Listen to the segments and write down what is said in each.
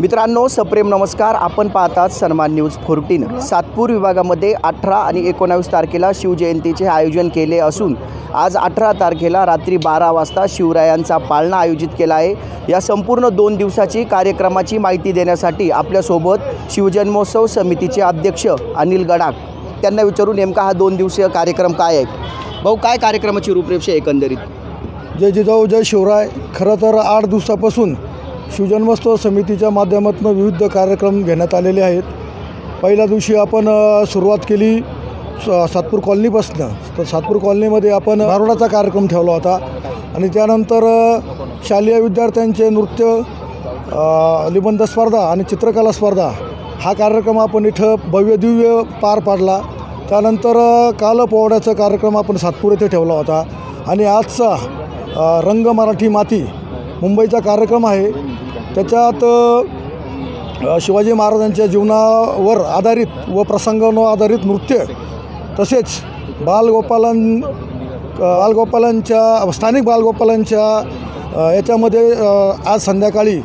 मित्रांनो सप्रेम नमस्कार. आपण पाहतात सन्मान न्यूज फोर्टीन. सातपूर विभागामध्ये अठरा आणि एकोणावीस तारखेला शिवजयंतीचे आयोजन केले असून आज अठरा तारखेला रात्री बारा वाजता शिवरायांचा पाळणा आयोजित केला आहे. या संपूर्ण दोन दिवसाची कार्यक्रमाची माहिती देण्यासाठी आपल्यासोबत शिवजन्मोत्सव समितीचे अध्यक्ष अनिल गडाख. त्यांना विचारू नेमका हा दोन दिवसीय कार्यक्रम काय आहे? भाऊ काय कार्यक्रमाची रूपरेषा एकंदरीत? जय जिजाऊ जय शिवराय. खरं तर आठ दिवसापासून शिवजन्मोत्सव समितीच्या माध्यमातून विविध कार्यक्रम घेण्यात आलेले आहेत. पहिल्या दिवशी आपण सुरुवात केली स- सातपूर कॉलनीपासनं. तर सातपूर कॉलनीमध्ये आपण बारोडाचा कार्यक्रम ठेवला होता. आणि त्यानंतर शालेय विद्यार्थ्यांचे नृत्य निबंध स्पर्धा आणि चित्रकला स्पर्धा हा कार्यक्रम आपण इथं भव्य दिव्य पार पाडला. त्यानंतर कालपोवाड्याचा काल पोवाड्याचा कार्यक्रम आपण सातपूर येथे ठेवला होता. आणि आजचा रंग मराठी माती मुंबईचा कार्यक्रम आहे. त्याच्यात शिवाजी महाराजांच्या जीवनावर आधारित व प्रसंगावर आधारित नृत्य तसेच बालगोपालन बालगोपालांच्या स्थानिक बालगोपालांच्या याच्यामध्ये आज संध्याकाळी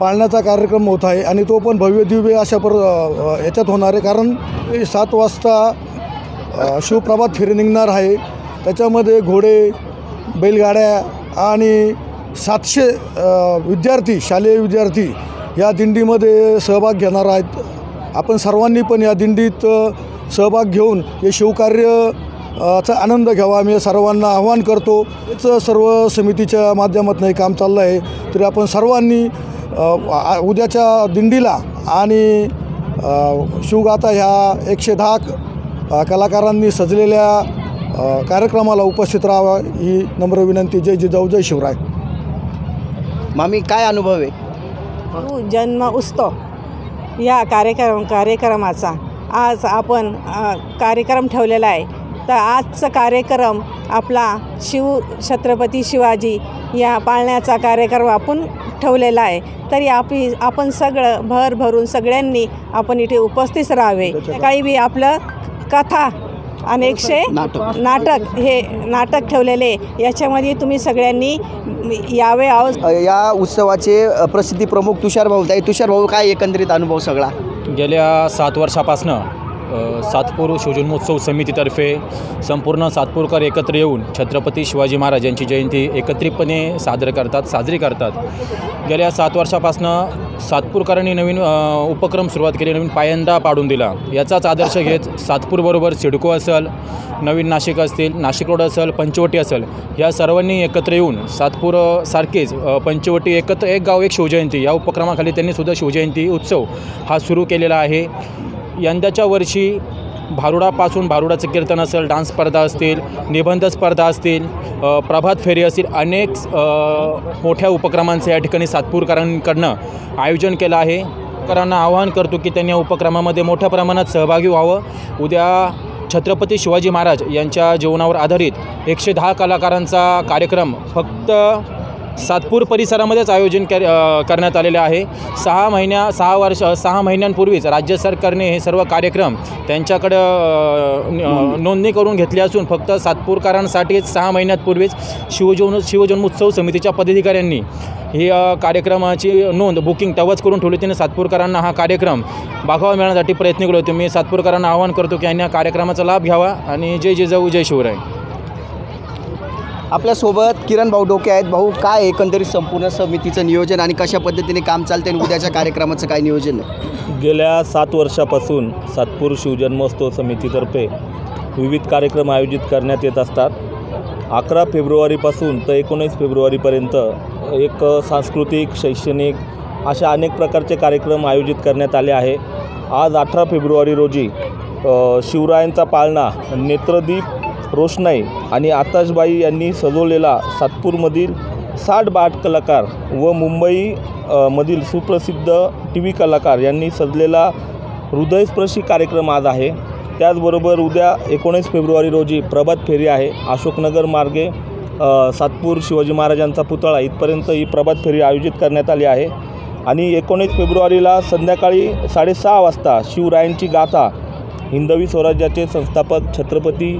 पाळण्याचा कार्यक्रम होत आहे आणि तो पण भव्य दिव्य अशा पर याच्यात होणार आहे. कारण सात वाजता शिवप्रभात फेरी निघणार आहे. त्याच्यामध्ये घोडे बैलगाड्या आणि सातशे विद्यार्थी शालेय विद्यार्थी या दिंडीमध्ये सहभाग घेणार आहेत. आपण सर्वांनी पण या दिंडीत सहभाग घेऊन हे शिवकार्य चा आनंद घ्यावा. मी सर्वांना आवाहन करतो. हेच सर्व समितीच्या माध्यमातून हे काम चाललं आहे तरी आपण सर्वांनी आ- उद्याच्या दिंडीला आणि शिवगाथा ह्या एकशे दहा कलाकारांनी सजलेल्या कार्यक्रमाला उपस्थित राहावा. ही नम्र विनंती. जय जिजाऊ जय शिवराय. मामी काय अनुभव आहे? शिव जन्म उत्सव या कार्यक्रम कार्यक्रमाचा. आज आपण अ, कार्यक्रम ठेवलेला आहे. तर आजचा कार्यक्रम आपला शिव छत्रपती शिवाजी या पाळण्याचा कार्यक्रम आपण ठेवलेला आहे. तरी आपली आपण सगळं भर भरून सगळ्यांनी आपण इथे उपस्थित राहावे. काही बी आपलं कथा आणि एकशे नाटक. नाटक हे नाटक ठेवलेले याच्यामध्ये तुम्ही सगळ्यांनी यावे आव अ, या उत्सवाचे प्रसिद्धी प्रमुख तुषार भाऊ. ताई तुषार भाऊ काय एकंदरीत अनुभव सगळा? गेल्या सात वर्षापासनं सातपूर शिवजन्मोत्सव समितीतर्फे संपूर्ण सातपूरकर एकत्र येऊन छत्रपती शिवाजी महाराज यांची जयंती एकत्रितपणे साजरे करतात साजरी करतात. गेल्या सात वर्षापासनं सातपूरकरांनी नवीन उपक्रम सुरुवात केली नवीन पायंदा पाडून दिला. याचाच आदर्श घेत सातपूरबरोबर सिडको असेल नवीन नाशिक असतील नाशिक रोड असेल पंचवटी असेल या सर्वांनी एकत्र येऊन सातपूर सारखेच पंचवटी एकत्र एक गाव एक शिवजयंती या उपक्रमाखाली त्यांनी सुद्धा शिवजयंती उत्सव हा सुरू केलेला आहे. यंदाच्या वर्षी भारुडापासून भारुडाचं कीर्तन असेल डान्स स्पर्धा असतील निबंध स्पर्धा असतील प्रभात फेरी असतील अनेक मोठ्या उपक्रमांचं या ठिकाणी सातपूरकरांकडनं आयोजन केलं आहे. करांना आवाहन करतो की त्यांनी या उपक्रमामध्ये मोठ्या प्रमाणात सहभागी व्हावं. उद्या छत्रपती शिवाजी महाराज यांच्या जीवनावर आधारित एकशे दहा कलाकारांचा कार्यक्रम फक्त सातपूर परिसरामध्येच आयोजन कर करण्यात आलेले आहे. सहा महिन्या सहा वर्ष सहा महिन्यांपूर्वीच राज्य सरकारने हे सर्व कार्यक्रम त्यांच्याकडं न- नोंदणी करून घेतली असून फक्त सातपूरकरांसाठीच सहा महिन्यांपूर्वीच शिवजन्म शिवजन्मोत्सव समितीच्या पदाधिकाऱ्यांनी ही कार्यक्रमाची नोंद बुकिंग तेव्हाच करून ठेवली. तिने सातपूरकरांना हा कार्यक्रम बघावा मिळण्यासाठी प्रयत्न केले होते. मी सातपूरकरांना आवाहन करतो की यांनी या कार्यक्रमाचा लाभ घ्यावा आणि जय जिजाऊ जय शिवराय. आपल्यासोबत किरण भाऊ डोके आहेत. भाऊ काय एकंदरीत संपूर्ण समितीचं नियोजन आणि कशा पद्धतीने काम चालते आणि उद्याच्या कार्यक्रमाचं काय नियोजन आहे? गेल्या सात वर्षापासून सातपूर शिवजन्मोत्सव समितीतर्फे विविध कार्यक्रम आयोजित करण्यात येत असतात. अकरा फेब्रुवारीपासून तर एकोणीस फेब्रुवारीपर्यंत एक सांस्कृतिक शैक्षणिक अशा अनेक प्रकारचे कार्यक्रम आयोजित करण्यात आले आहे. आज अठरा फेब्रुवारी रोजी शिवरायांचा पाळणा नेत्रदीप रोषणाई आणि आताशबाई यांनी सजवलेला सातपूरमधील साठ बाट कलाकार व मुंबई मधील सुप्रसिद्ध टी व्ही कलाकार यांनी सजलेला हृदयस्पर्शी कार्यक्रम आज आहे. त्याचबरोबर उद्या एकोणीस फेब्रुवारी रोजी प्रभात फेरी आहे. अशोकनगर मार्गे सातपूर शिवाजी महाराजांचा पुतळा इथपर्यंत ही प्रभात फेरी आयोजित करण्यात आली आहे. आणि एकोणीस फेब्रुवारीला संध्याकाळी साडेसहा वाजता शिवरायांची गाथा हिंदवी स्वराज्याचे संस्थापक छत्रपती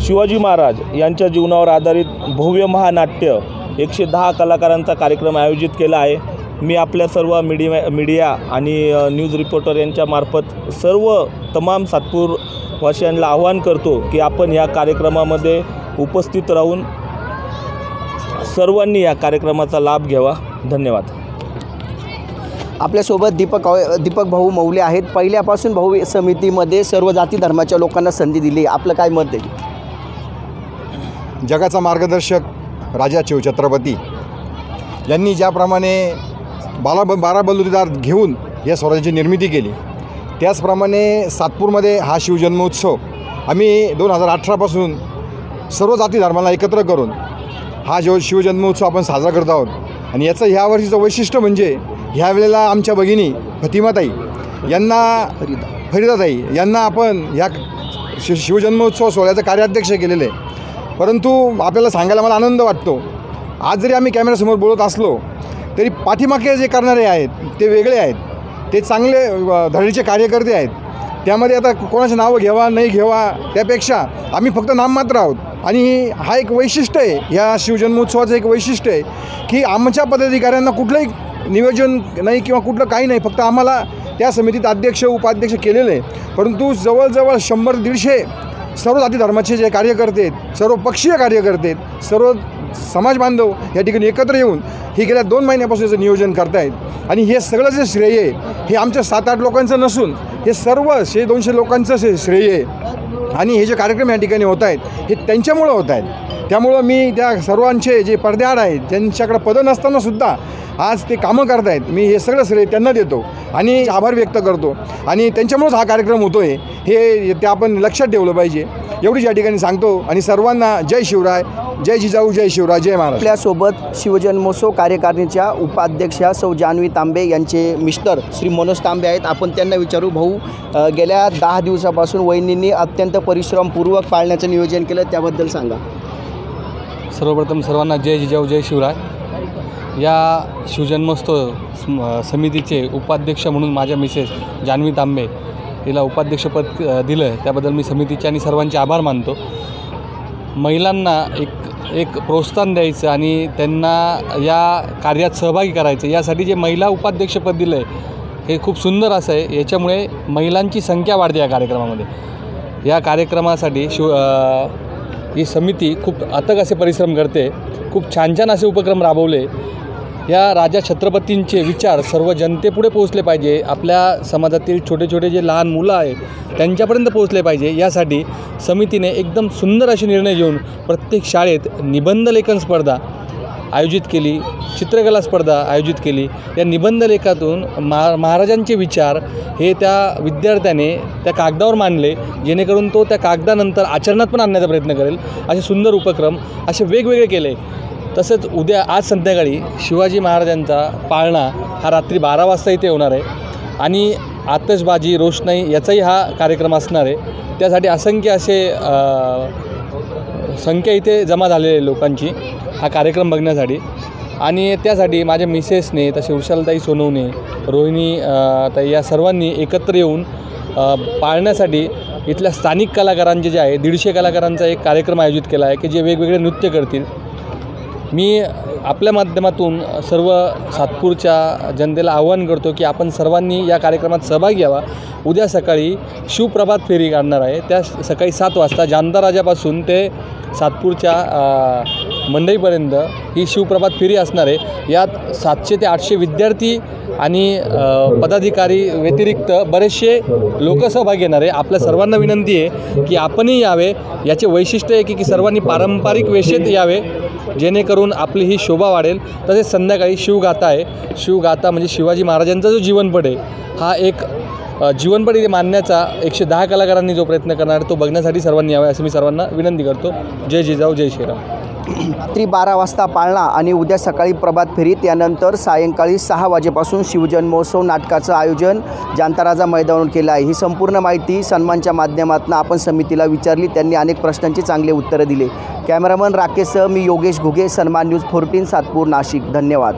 शिवाजी महाराज यांच्या जीवनावर आधारित भव्य महानाट्य एकशे दहा कलाकारांचा कार्यक्रम आयोजित केला आहे. मी आपल्या सर्व मीडिया मीडिया आणि न्यूज रिपोर्टर यांच्यामार्फत सर्व तमाम सातपूर वासियांना आवाहन करतो की आपण या कार्यक्रमामध्ये उपस्थित राहून सर्वांनी या कार्यक्रमाचा लाभ घ्यावा. धन्यवाद. आपल्यासोबत दीपक दीपक भाऊ मौले आहेत. पहिल्यापासून भाऊ समितीमध्ये सर्व जाती धर्माच्या लोकांना संधी दिली. आपलं काय मत आहे? जगाचा मार्गदर्शक राजा शिवछत्रपती हो यांनी ज्याप्रमाणे बाला बारा बलुतेदार घेऊन या स्वराज्याची निर्मिती केली त्याचप्रमाणे सातपूरमध्ये हा शिवजन्मोत्सव आम्ही दोन हजार अठरापासून सर्व जाती धर्माला एकत्र करून हा जो शिवजन्मोत्सव आपण साजरा करत आहोत. आणि याचं ह्या वर्षीचं वैशिष्ट्य म्हणजे ह्या वेळेला आमच्या भगिनी फतिमाताई यांना फरीदा. फरीदाताई यांना आपण ह्या शि शिवजन्मोत्सव सोहळ्याचं कार्याध्यक्ष केलेलं. आहे परंतु आपल्याला सांगायला मला आनंद वाटतो. आज जरी आम्ही कॅमेऱ्यासमोर बोलत असलो तरी पाठीमागे जे करणारे आहेत ते वेगळे आहेत. ते चांगले धडीचे कार्यकर्ते आहेत. त्यामध्ये आता कोणाचं नावं घ्यावा नाही घ्यावा त्यापेक्षा आम्ही फक्त नाममात्र आहोत. आणि हा एक वैशिष्ट्य आहे या शिवजन्मोत्सवाचं एक वैशिष्ट्य आहे की आमच्या पदाधिकाऱ्यांना कुठलंही नियोजन नाही किंवा कुठलं काही नाही फक्त आम्हाला त्या समितीत अध्यक्ष उपाध्यक्ष केलेलं आहे परंतु जवळजवळ शंभर दीडशे सर्व जाती धर्माचे जे कार्यकर्ते आहेत सर्व पक्षीय कार्यकर्ते आहेत सर्व समाज बांधव या ठिकाणी एकत्र येऊन हे गेल्या दोन महिन्यापासून याचं नियोजन करतायत. आणि हे सगळं जे श्रेय आहे हे आमच्या सात आठ लोकांचं नसून हे सर्व शे दोनशे लोकांचं शे- श्रेय आहे. आणि हे जे कार्यक्रम या ठिकाणी होत आहेत हे त्यांच्यामुळं होत आहेत त्यामुळं मी त्या सर्वांचे जे पडद्याआड आहेत ज्यांच्याकडे पदं नसतानासुद्धा आज ते कामं करतायत. मी हे सगळं श्रेय त्यांना देतो आणि आभार व्यक्त करतो. आणि त्यांच्यामुळंच हा कार्यक्रम होतो आहे हे ते आपण लक्षात ठेवलं पाहिजे. एवढीच या ठिकाणी सांगतो आणि सर्वांना जय शिवराय जय जिजाऊ जय शिवराय जय महाराज आपल्यासोबत शिवजन्मोत्सव कार्यकारिणीच्या उपाध्यक्षा सौ जानवी तांबे यांचे मिस्टर श्री मनोज तांबे आहेत. आपण त्यांना विचारू भाऊ गेल्या दहा दिवसापासून वहिनींनी अत्यंत परिश्रमपूर्वक पाळण्याचं नियोजन केलं त्याबद्दल सांगा. सर्वप्रथम सर्वांना जय जिजाऊ जय शिवराय. या शिवजन्मोत्सव स्म- समितीचे उपाध्यक्ष म्हणून माझ्या मिसेस जान्हवी तांबे हिला उपाध्यक्षपद दिलं त्याबद्दल मी समितीचे आणि सर्वांचे आभार मानतो. महिलांना एक एक प्रोत्साहन द्यायचं आणि त्यांना या कार्यात सहभागी करायचं यासाठी जे महिला उपाध्यक्षपद दिलं आहे हे खूप सुंदर असं आहे. याच्यामुळे महिलांची संख्या वाढते या कार्यक्रमामध्ये. या कार्यक्रमासाठी शिव ही समिती खूप अथक असे परिश्रम करते. खूप छान छान असे उपक्रम राबवले. या राजा छत्रपतींचे विचार सर्व जनतेपुढे पोहोचले पाहिजे. आपल्या समाजातील छोटे छोटे जे लहान मुलं आहेत त्यांच्यापर्यंत पोहोचले पाहिजे. यासाठी समितीने एकदम सुंदर असे निर्णय घेऊन प्रत्येक शाळेत निबंध लेखन स्पर्धा आयोजित केली चित्रकला स्पर्धा आयोजित केली. या निबंध लेखातून महा महाराजांचे विचार हे त्या विद्यार्थ्याने त्या कागदावर मांडले जेणेकरून तो त्या कागदानंतर आचरणात पण आणण्याचा प्रयत्न करेल. असे सुंदर उपक्रम असे वेगवेगळे केले. तसंच उद्या आज संध्याकाळी शिवाजी महाराजांचा पाळणा हा रात्री बारा वाजता इथे होणार आहे. आणि आतषबाजी रोषणाई याचाही हा कार्यक्रम असणार आहे. त्यासाठी असंख्य असे संख्या इथे जमा झालेले आहे लोकांची हा कार्यक्रम बघण्यासाठी. आणि त्यासाठी माझ्या मिसेसने तसे उशालताई सोनवणे रोहिणी ताई या सर्वांनी एकत्र येऊन पाळण्यासाठी इथल्या स्थानिक कलाकारांचे जे आहे दीडशे कलाकारांचा एक कार्यक्रम आयोजित केला आहे की जे वेगवेगळे नृत्य करतील. मी आपल्या माध्यमातून सर्व सातपूरच्या जनतेला आवाहन करतो की आपण सर्वांनी या कार्यक्रमात सहभाग घ्यावा उद्या सकाळी शिवप्रभात फेरी काढणार आहे. त्या सकाळी सात वाजता जानता राजापासून ते सातपूरच्या मंडईपर्यंत ही शिवप्रभात फेरी असणार आहे. यात सातशे ते आठशे विद्यार्थी आणि पदाधिकारी व्यतिरिक्त बरेचसे लोक सहभाग घेणार आहे. आपल्या सर्वांना विनंती आहे की आपणही यावे. याचे वैशिष्ट्य आहे की की सर्वांनी पारंपरिक वेशेत यावे. जेणेकरून आपली ही शोभा वाढेल. तसेच संध्याकाळी शिवगाथा आहे. शिवगाथा म्हणजे शिवाजी महाराजांचा जो जीवनपट आहे हा एक जीवनपट इथे मानण्याचा एकशे दहा कलाकारांनी जो प्रयत्न करणार आहे तो बघण्यासाठी सर्वांनी यावे असं मी सर्वांना विनंती करतो. जय जिजाऊ जय श्रीराम. रात्री बारा वाजता पाळणा आणि उद्या सकाळी प्रभात फेरी त्यानंतर सायंकाळी सहा वाजेपासून शिवजन्मोत्सव नाटकाचं आयोजन जांताराजा मैदानावर केलं आहे. ही संपूर्ण माहिती सन्मानच्या माध्यमातून आपण समितीला विचारली. त्यांनी अनेक प्रश्नांची चांगले उत्तरं दिले. कॅमेरामन राकेशसह मी योगेश घुगे सन्मान न्यूज फोर्टीन सातपूर नाशिक. धन्यवाद.